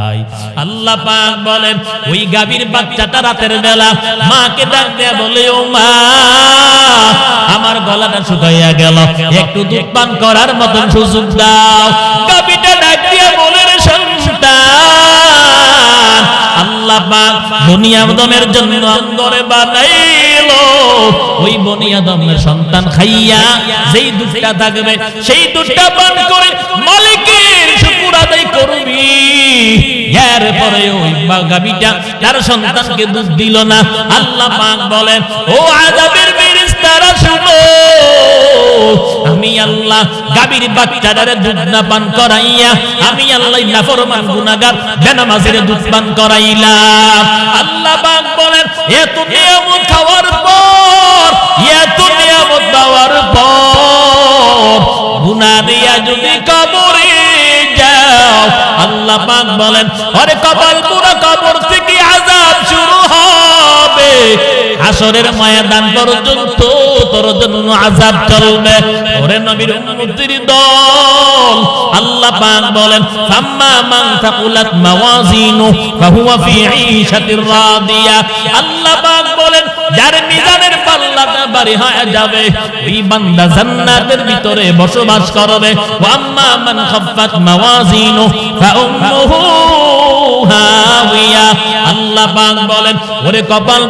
খাই আল্লাহ পাক বলেন, ওই গাভীর বাচ্চাটা রাতের বেলা মাকে ডাক দেয়া বলে, ও মা, আমার গলাটা শুকাইয়া গেল। একটু দুধ পান করার মতন সুযোগ দাও। গাভীটা ডাক দিয়া বলে, রে সন্তান, আল্লাহ পাক বনি আদমের জন্য অন্তরে বানাইলো। ওই বনি আদমের সন্তান খাইয়া যেই দুধটা থাকবে, সেই দুধটা পান করে মালিকের এরপরে ওই গাবিটা তার সন্তানকে দুধ দিল না। আল্লাহ পাক বলেন, ও ফেরেশতারা, শুনো, আমি আল্লাহ গাবির বাচ্চাটারে দুধ না পান করাইয়া, আমি আল্লাহ নাফরমান গুনাহগার দুধ পান করাইলাম। আল্লাহ পাক বলেন নিয়ামত খাওয়ার পর, এত নিয়ামত দেওয়ার পর, গুনাহ দিয়া যদি আল্লাহ পাক বলেন, আরে কপাল পুরো কবর থেকে আযাব শুরু হবে। হাসরের ময়দান পর্যন্ত তোর জন্য আযাব চলবে। ওরে নবীর উম্মতির দল, আল্লাহ পাক বলেন, ফাম্মা মান তাকুলাত মাওয়াজিনু, ফাহুয়া ফি ঈশাতির রাদিয়া। আল্লাহ পাক যার মিজানের ভারী হয়ে যাবে, ওই বান্দা জান্নাতের ভিতরে বসবাস করবে। মান খাফফাত মাওয়াজিনু ফাউম্মুহু হাওিয়া। আল্লাহ পাক বলেন, ওরে কপাল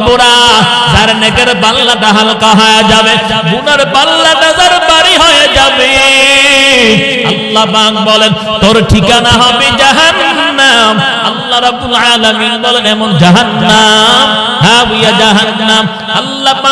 যার নেকের পাল্লাটা হালকা হয়ে যাবে, গুনার পাল্লাটা যার ভারী হয়ে যাবে। আল্লাহ পাক বলেন, তোর ঠিকানা হবে জাহান্নাম। আল্লাহ রাব্বুল আলামিন বলেন, এমন জাহান্নাম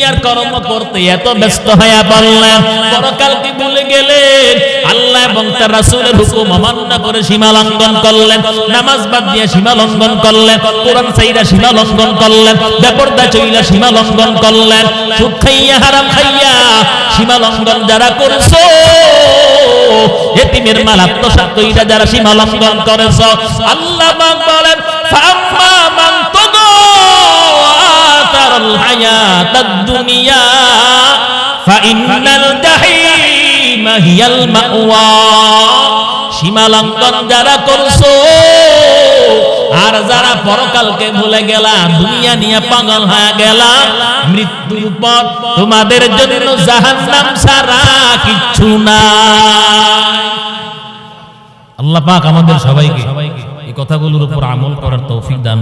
দুনিয়ার কর্ম করতে এত ব্যস্ত হয়ে পড়লেন পরকালকে ভুলে গেলেন? আল্লাহ এবং তার রাসূলের হুকুম অমান্য করে সীমা লঙ্ঘন করলেন। নামাজ বাদ দিয়ে সীমা লঙ্ঘন করলেন। কোরআন সাইরা সীমা লঙ্ঘন করলেন। বেপরদা চইলা সীমা লঙ্ঘন করলেন। সুদ খাইয়া, হারাম খাইয়া সীমা লঙ্ঘন যারা করেছ, এতিমের মাল আত্মসাৎ কইরা যারা সীমা লঙ্ঘন করেছ, আল্লাহ বলেন ফাম্মা মান লঙ্ঘন যারা করছ, আর যারা পরকালকে ভুলে গেলা, দুনিয়া নিয়ে পাগল হয়ে গেলা, মৃত্যুর পর তোমাদের জন্য জাহান্নাম ছাড়া কিচ্ছু নাই। আল্লাহ পাক আমাদের সবাইকে এই কথাগুলোর উপর আমল করার তৌফিক দান